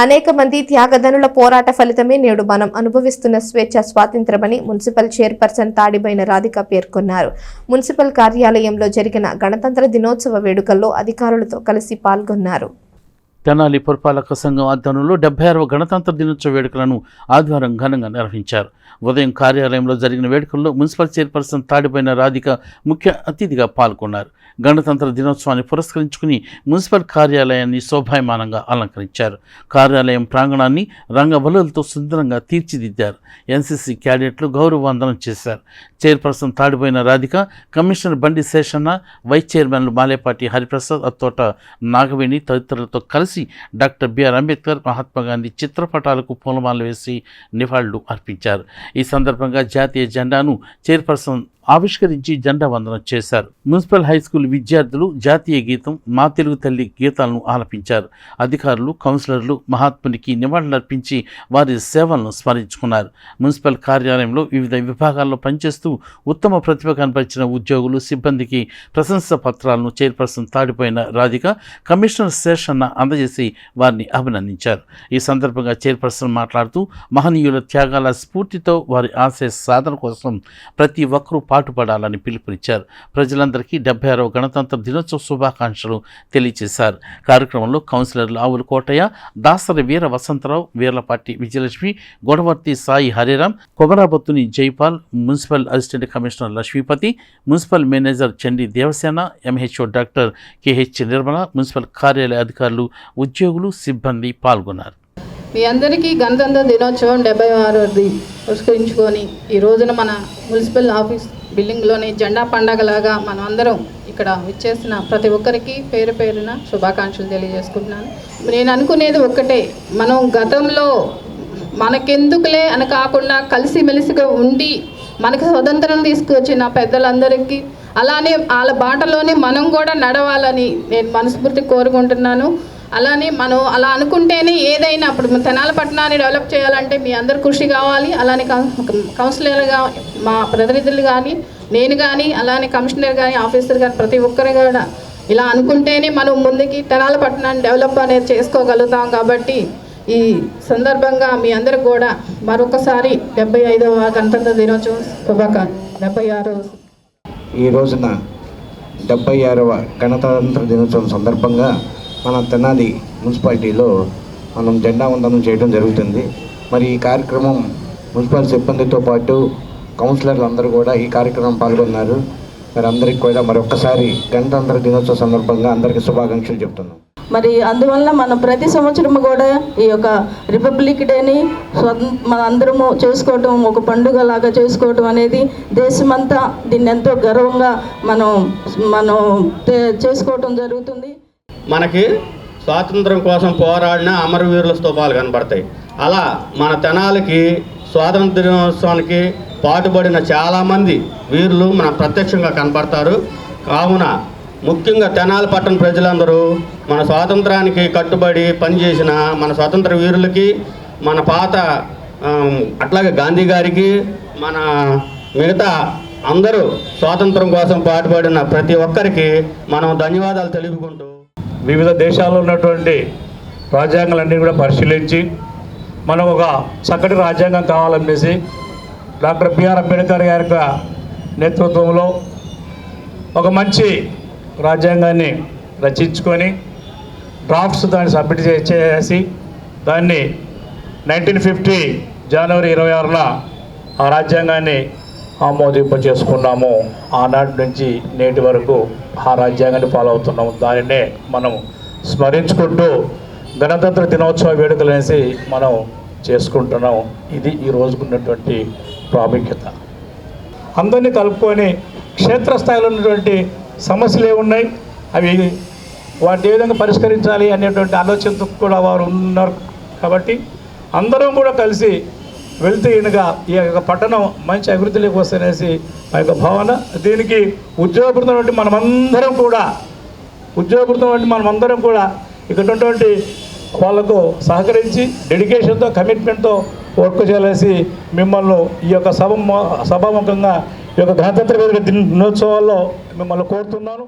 అనేక మంది త్యాగదనుల పోరాట ఫలితమే నేడు మనం అనుభవిస్తున్న స్వేచ్ఛ స్వాతంత్రమని మున్సిపల్ చైర్పర్సన్ తాడిబైన రాధిక పేర్కొన్నారు. మున్సిపల్ కార్యాలయంలో జరిగిన గణతంత్ర దినోత్సవ వేడుకల్లో అధికారులతో కలిసి పాల్గొన్నారు. తెనాలి పురపాలక సంఘం ఆధ్వర్యంలో డెబ్బై ఆరవ గణతంత్ర దినోత్సవ వేడుకలను ఆదివారం ఘనంగా నిర్వహించారు. ఉదయం కార్యాలయంలో జరిగిన వేడుకల్లో మున్సిపల్ చైర్పర్సన్ తాడిపోయిన రాధిక ముఖ్య అతిథిగా పాల్గొన్నారు. గణతంత్ర దినోత్సవాన్ని పురస్కరించుకుని మున్సిపల్ కార్యాలయాన్ని శోభాయమానంగా అలంకరించారు. కార్యాలయం ప్రాంగణాన్ని రంగవల్లులతో సుందరంగా తీర్చిదిద్దారు. ఎన్సీసీ క్యాడెట్లు గౌరవ వందనం చేశారు. చైర్పర్సన్ తాడిపోయిన రాధిక కమిషనర్ బండి శేషన్న వైస్ చైర్మన్లు మాలేపాటి హరిప్రసాద్ అత్తోట నాగవేణి తదితరులతో కలిసి డాక్టర్ బిఆర్ అంబేద్కర్ మహాత్మా గాంధీ చిత్రపటాలకు పూలమాల వేసి నివాళులు అర్పించారు. ఈ సందర్భంగా జాతీయ జెండాను చైర్పర్సన్ ఆవిష్కరించి జెండా వందనం చేశారు. మున్సిపల్ హై స్కూల్ విద్యార్థులు జాతీయ గీతం మా తెలుగు తల్లి గీతాలను ఆలపించారు. అధికారులు కౌన్సిలర్లు మహాత్మునికి నివాళులర్పించి వారి సేవలను స్మరించుకున్నారు. మున్సిపల్ కార్యాలయంలో వివిధ విభాగాల్లో పనిచేస్తూ ఉత్తమ ప్రతిభ కనపరిచిన ఉద్యోగులు సిబ్బందికి ప్రశంస పత్రాలను చైర్పర్సన్ తాడిపోయిన రాధిక కమిషనర్ శేషన్న అందజేసి వారిని అభినందించారు. ఈ సందర్భంగా చైర్పర్సన్ మాట్లాడుతూ మహనీయుల త్యాగాల స్ఫూర్తితో వారి ఆశయ సాధన కోసం ప్రతి ఒక్కరూ పాటుపడాలని పిలుపునిచ్చారు. ప్రజలందరికీ డెబ్బై ఆరవ గణతంత్ర దినోత్సవ శుభాకాంక్షలు తెలియజేశారు కార్యక్రమంలో కౌన్సిలర్లు Avula Kotaiah Dasari Veera Vasantharao Veerlapati Vijayalakshmi Godavarthi Sai Hariram Komarabathuni Jaipal municipal assistant commissioner Lakshmipathi municipal manager Chandi Devasena MHO doctor KH Nirmala municipal కార్యాలయ అధికారులు ఉద్యోగులు సిబ్బంది పాల్గొన్నారు. మీ అందరికీ గణతంత్ర దినోత్సవం డెబ్బై ఆరు పురస్కరించుకొని ఈ రోజున మన మున్సిపల్ ఆఫీస్ బిల్డింగ్లోని జెండా పండగలాగా మనం అందరం ఇక్కడ విచ్చేసిన ప్రతి ఒక్కరికి పేరు పేరున శుభాకాంక్షలు తెలియజేసుకుంటున్నాను. నేను అనుకునేది ఒక్కటే మనం గతంలో మనకెందుకులే అని కాకుండా కలిసిమెలిసిగా ఉండి మనకు స్వతంత్రం తీసుకొచ్చిన పెద్దలందరికీ అలానే వాళ్ళ బాటలోనే మనం కూడా నడవాలని నేను మనస్ఫూర్తి కోరుకుంటున్నాను. అలానే మనం అలా అనుకుంటేనే ఏదైనా ఇప్పుడు తెనాల పట్టణాన్ని డెవలప్ చేయాలంటే మీ అందరు కృషి కావాలి. అలానే కౌన్సిలర్గా మా ప్రతినిధులు కానీ నేను కానీ అలానే కమిషనర్ కానీ ఆఫీసర్ కానీ ప్రతి ఒక్కరు కూడా ఇలా అనుకుంటేనే మనం ముందుకి తెనాల పట్టణాన్ని డెవలప్ అనేది చేసుకోగలుగుతాం కాబట్టి ఈ సందర్భంగా మీ అందరికి కూడా మరొకసారి డెబ్బై ఐదవ గణతంత్ర దినోత్సవం శుభాకాంక్ష. డెబ్బై ఆరో ఈ రోజున డెబ్బై ఆరవ గణతంత్ర దినోత్సవం సందర్భంగా మన తెనాలి మున్సిపాలిటీలో మనం జెండా వందనం చేయడం జరుగుతుంది. మరి ఈ కార్యక్రమం మున్సిపల్ సిబ్బందితో పాటు కౌన్సిలర్లు అందరూ కూడా ఈ కార్యక్రమం పాల్గొన్నారు. మరి అందరికీ కూడా మరొకసారి గణతంత్ర దినోత్సవ సందర్భంగా అందరికీ శుభాకాంక్షలు చెప్తున్నాం. మరి అందువల్ల మనం ప్రతి సంవత్సరం కూడా ఈ యొక్క రిపబ్లిక్ డేని మన అందరము చేసుకోవటం ఒక పండుగ లాగా చేసుకోవటం అనేది దేశమంతా దీన్ని ఎంతో గర్వంగా మనం మనం చేసుకోవటం జరుగుతుంది. మనకి స్వాతంత్రం కోసం పోరాడిన అమరవీరుల స్తూపాలు కనబడతాయి. అలా మన తెనాలకి స్వాతంత్ర దినోత్సవానికి పాటుపడిన చాలామంది వీరులు మన ప్రత్యక్షంగా కనపడతారు కావున ముఖ్యంగా తెనాలి పట్టణ ప్రజలందరూ మన స్వాతంత్రానికి కట్టుబడి పనిచేసిన మన స్వాతంత్ర వీరులకి మన పాత అట్లాగే గాంధీ గారికి మన మిగతా అందరూ స్వాతంత్రం కోసం పాటుపడిన ప్రతి ఒక్కరికి మనం ధన్యవాదాలు తెలుపుకుంటూ వివిధ దేశాల్లో ఉన్నటువంటి రాజ్యాంగాలన్నీ కూడా పరిశీలించి మనం ఒక చక్కటి రాజ్యాంగం కావాలనేసి డాక్టర్ బిఆర్ అంబేద్కర్ గారి యొక్క నేతృత్వంలో ఒక మంచి రాజ్యాంగాన్ని రచించుకొని డ్రాఫ్ట్స్ దాన్ని సబ్మిట్ చేసి దాన్ని నైన్టీన్ ఫిఫ్టీ జనవరి ఇరవై ఆరున ఆ రాజ్యాంగాన్ని ఆమోదింప చేసుకున్నాము ఆనాటి నుంచి నేటి వరకు ఆ రాజ్యాంగాన్ని పాలవుతున్నాము. దానినే మనం స్మరించుకుంటూ గణతంత్ర దినోత్సవ వేడుకలు అనేసి మనం చేసుకుంటున్నాం ఇది ఈ రోజుకున్నటువంటి ప్రాముఖ్యత. అందరినీ కలుపుకొని క్షేత్రస్థాయిలో ఉన్నటువంటి సమస్యలు ఏమున్నాయి? అవి వాటిని ఏ విధంగా పరిష్కరించాలి అనేటువంటి ఆలోచనతో కూడా వారు ఉన్నారు కాబట్టి అందరం కూడా కలిసి వెళ్తే ఈయనగా ఈ యొక్క పట్టణం మంచి అభివృద్ధిలోకి వస్తనేసి ఆ యొక్క భావన దీనికి ఉద్యోగపడుతున్న వంటి మనమందరం కూడా ఉద్యోగపడుతున్న వంటి మనమందరం కూడా ఇక్కడ ఉన్నటువంటి వాళ్ళకు సహకరించి డెడికేషన్తో కమిట్మెంట్తో వర్క్ చేయాలేసి మిమ్మల్ని ఈ యొక్క సభ సభాముఖంగా ఈ యొక్క గణతంత్ర వేదిక దినోత్సవాల్లో మిమ్మల్ని కోరుతున్నాను.